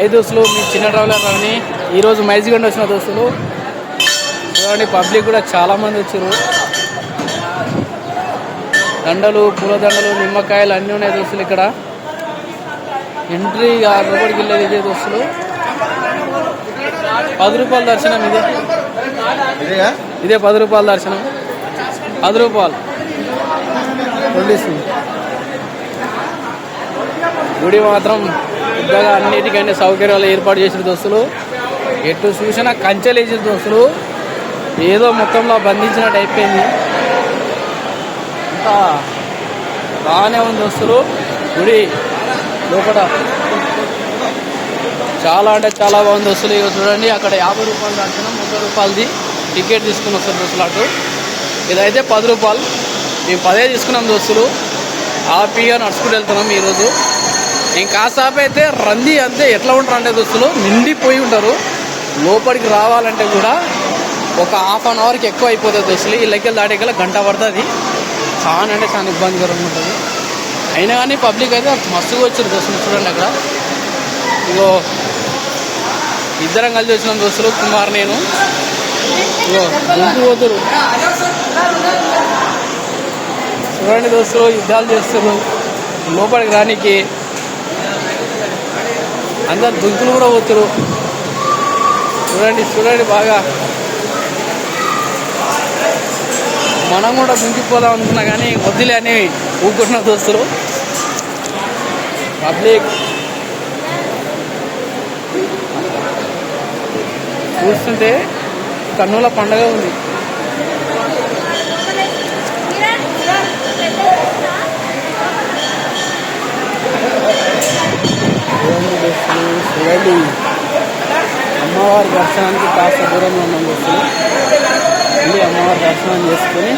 ఐదు దోస్తులు మీ చిన్న ట్రావెలర్ రవిని ఈరోజు మైజిగండి వచ్చిన దోస్తులు. చూడండి పబ్లిక్ కూడా చాలా మంది వచ్చారు దండలు పూల దండలు నిమ్మకాయలు అన్నీ ఉన్నాయి దోస్తులు ఇక్కడ. ఎంట్రీ ఆ లోపలికి వెళ్ళేది ఇదే దోస్తులు. పది రూపాయల దర్శనం ఇదే. ఇదే పది రూపాయల దర్శనం. పది రూపాయలు. గుడి మాత్రం పెద్దగా అన్నిటికంటే సౌకర్యాలు ఏర్పాటు చేసిన దోస్తులు. ఎటు చూసినా కంచెలు వేసిన దోస్తులు. ఏదో మొత్తంలో బంధించినట్టు అయిపోయింది. అంతా బాగానే ఉంది దోస్తులు. గుడి లోపల చాలా అంటే చాలా బాగుంది దోస్తులు. ఇక చూడండి అక్కడ యాభై రూపాయలు దర్శనం ముప్పై రూపాయలది టికెట్ తీసుకుని వస్తారు దోస్తులు అటు. ఇదైతే పది రూపాయలు. మేము పదే తీసుకున్నాం దోస్తులు. హ్యాపీగా నడుచుకుంటూ వెళ్తున్నాం ఈరోజు. నేను కాసాపు అయితే రంది అంతే. ఎట్లా ఉంటారు అంటే దోస్తులు నిండిపోయి ఉంటారు. లోపలికి రావాలంటే కూడా ఒక హాఫ్ అన్ అవర్కి ఎక్కువ అయిపోతుంది దోస్తులు. లెక్కలు దాటేకల్లా గంట పడుతుంది. చాలా అంటే చాలా ఇబ్బందికరంగా ఉంటుంది. అయినా కానీ పబ్లిక్ అయితే మస్తుగా వచ్చారు దోస్తులు. చూడండి అక్కడ. ఇగో ఇద్దరం కలిసి వచ్చినాం దోస్తులు కుమార్ నేను. ఇగో పోతురు చూడండి దోస్తులు యుద్ధాలు చేస్తున్నారు లోపలికి రానికి అందరు దుంకులు కూడా పోతురు. చూడండి చూడండి బాగా. మనం కూడా దుంకిపోదాం అనుకున్నా కానీ వద్దులే అని ఊరుకుంటున్న దోస్తులు. పబ్లిక్ చూస్తుంటే కన్నుల పండగ ఉంది. డైలీ అమ్మవారి దర్శనానికి కాస్త దూరంలో ఉన్నాం వస్తున్నాం వెళ్ళి అమ్మవారి దర్శనం చేసుకొని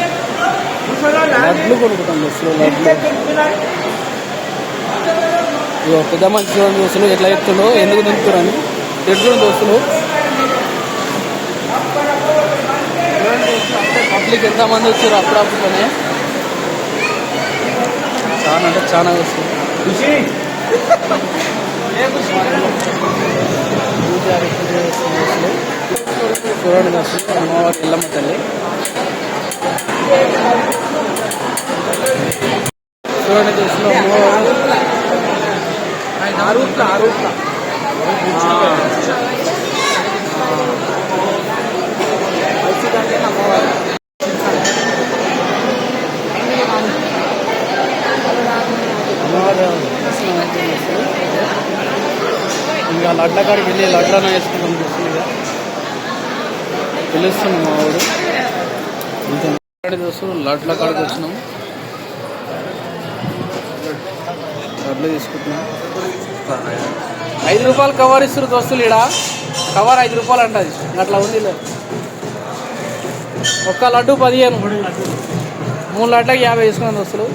లడ్లు కొనుక్కుంటాం దోస్తులు లడ్లు. ఇగో పెద్ద మంచి చూడండి దోస్తులు ఎట్లా చెప్తుండో ఎందుకు దింపుతారని తిడుతున్న దోస్తులు. పబ్లిక్ ఎంతమంది వచ్చారు అప్పుడప్పుడునే? చాలా అంటే చాలా వస్తుంది చూడండి అమ్మవారి ఎల్లమ్మ తల్లి చూడండి దోస్తులు అమ్మవారు ఇంకా లడ్ల కాడికి వెళ్ళి లడ్లన వేసుకుంటాం దోస్తులు ఇక పిలుస్తుంది మా వాడు కొంచెం లడ్ల కాడికి వచ్చినాం. లడ్లు తీసుకుంటున్నాం. ఐదు రూపాయలు కవర్ ఇస్తారు దోస్తులు ఇక్కడ కవర్ ఐదు రూపాయలు అంటది అట్లా ఉంది ఒక్క లడ్డు పదిహేను. మూడు లడ్లకి యాభై తీసుకున్నాను దోస్తులు.